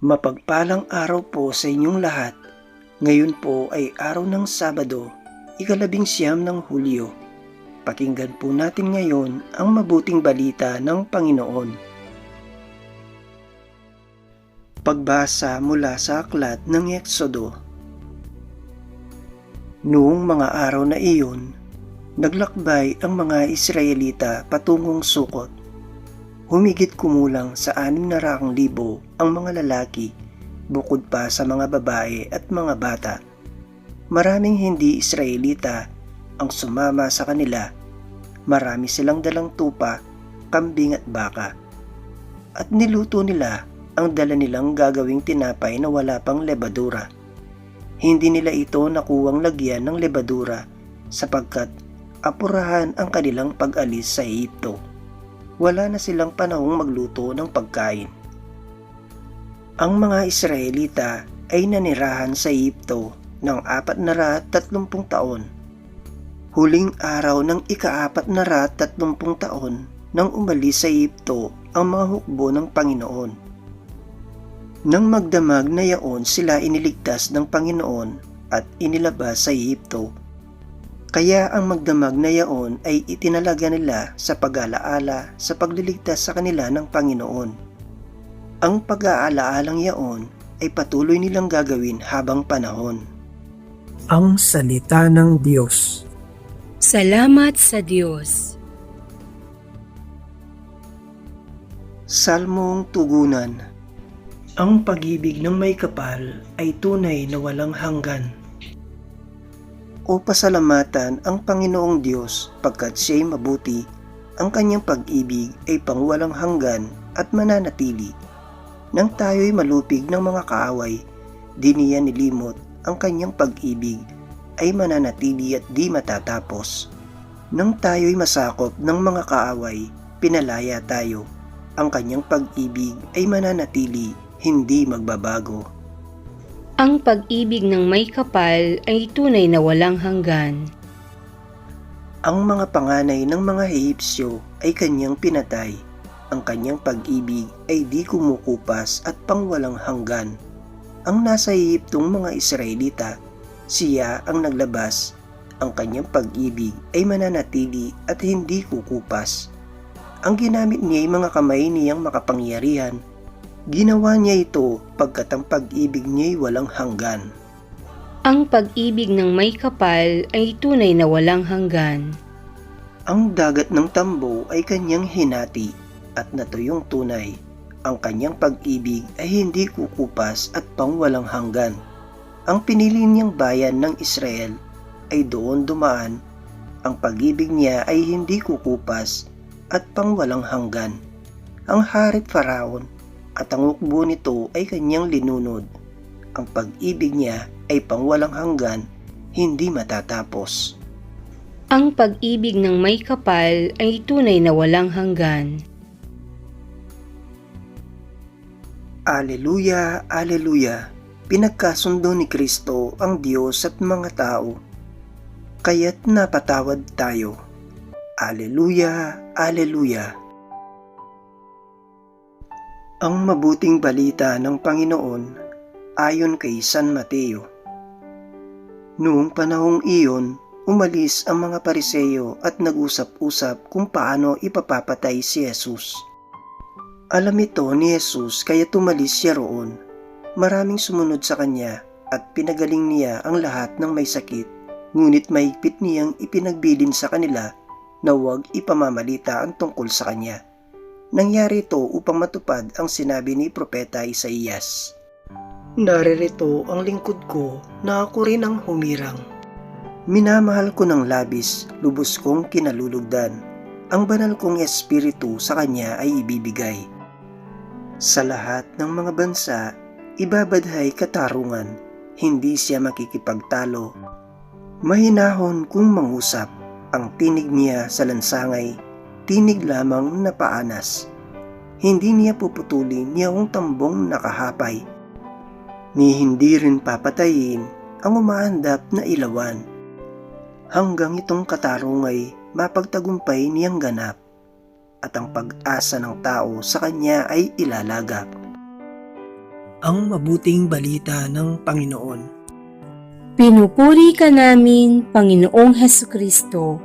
Mapagpalang araw po sa inyong lahat. Ngayon po ay araw ng Sabado, ikalabing siyam ng Hulyo. Pakinggan po natin ngayon ang mabuting balita ng Panginoon. Pagbasa mula sa aklat ng Eksodo. Noong mga araw na iyon, naglakbay ang mga Israelita patungong Sukot. Humigit kumulang sa anim na raang libo ang mga lalaki bukod pa sa mga babae at mga bata. Maraming hindi Israelita ang sumama sa kanila. Marami silang dalang tupa, kambing at baka. At niluto nila ang dala nilang gagawing tinapay na wala pang lebadura. Hindi nila ito nakuwang lagyan ng lebadura sapagkat apurahan ang kanilang pag-alis sa Egypto. Wala na silang panahong magluto ng pagkain. Ang mga Israelita ay nanirahan sa Egypto ng apat na raat tatlumpung taon. Huling araw ng ikaapat na raat tatlumpung taon nang umalis sa Egypto ang mga hukbo ng Panginoon. Nang magdamag na yaon sila iniligtas ng Panginoon at inilabas sa Egypto. Kaya ang magdamag na yaon ay itinalaga nila sa pag-alaala sa pagliligtas sa kanila ng Panginoon. Ang pag-aalaalang yaon ay patuloy nilang gagawin habang panahon. Ang Salita ng Diyos. Salamat sa Diyos. Salmong Tugunan Ang pag-ibig ng may kapal ay tunay na walang hanggan. O pasalamatan ang Panginoong Diyos pagkat siya'y mabuti, ang kanyang pag-ibig ay pangwalang hanggan at mananatili. Nang tayo'y malupig ng mga kaaway, di niya nilimot ang kanyang pag-ibig ay mananatili at di matatapos. Nang tayo'y masakop ng mga kaaway, pinalaya tayo. Ang kanyang pag-ibig ay mananatili, hindi magbabago. Ang pag-ibig ng may kapal ay tunay na walang hanggan. Ang mga panganay ng mga Ehipsyo ay kanyang pinatay. Ang kanyang pag-ibig ay di kumukupas at pangwalang hanggan. Ang nasa Ehiptong mga Israelita, siya ang naglabas. Ang kanyang pag-ibig ay mananatili at hindi kukupas. Ang ginamit niya ay mga kamay niyang makapangyarihan. Ginawa niya ito pagkat ang pag-ibig niya'y walang hanggan. Ang pag-ibig ng may kapal ay tunay na walang hanggan. Ang dagat ng tambo ay kanyang hinati at natuyong tunay. Ang kanyang pag-ibig ay hindi kukupas at pangwalang hanggan. Ang pinili niyang bayan ng Israel ay doon dumaan. Ang pag-ibig niya ay hindi kukupas at pangwalang hanggan. Ang harit Faraon at ang hukbo nito ay kanyang linunod. Ang pag-ibig niya ay pangwalang hanggan, hindi matatapos. Ang pag-ibig ng may kapal ay tunay na walang hanggan. Aleluya, Aleluya. Pinagkasundo ni Kristo ang Diyos at mga tao. Kaya't napatawad tayo. Aleluya, Aleluya. Ang mabuting balita ng Panginoon ayon kay San Mateo. Noong panahong iyon, umalis ang mga pariseyo at nag-usap-usap kung paano ipapapatay si Jesus. Alam ito ni Jesus kaya tumalis siya roon. Maraming sumunod sa kanya at pinagaling niya ang lahat ng may sakit. Ngunit mahigpit niyang ipinagbilin sa kanila na huwag ipamamalita ang tungkol sa kanya. Nangyari ito upang matupad ang sinabi ni Propeta Isaías. Naririto ang lingkod ko na ako rin ang humirang. Minamahal ko ng labis, lubos kong kinalulugdan. Ang banal kong espiritu sa kanya ay ibibigay. Sa lahat ng mga bansa, ibabadhay katarungan, hindi siya makikipagtalo. Mahinahon kung mangusap, ang tinig niya sa lansangay, tinig lamang na paanas. Hindi niya puputulin niyang tambong nakahapay. Ni hindi rin papatayin ang umaandap na ilawan. Hanggang itong katarungay mapagtagumpay niyang ganap at ang pag-asa ng tao sa kanya ay ilalagak. ang mabuting balita ng Panginoon. Pinupuri ka namin, Panginoong Heso Kristo.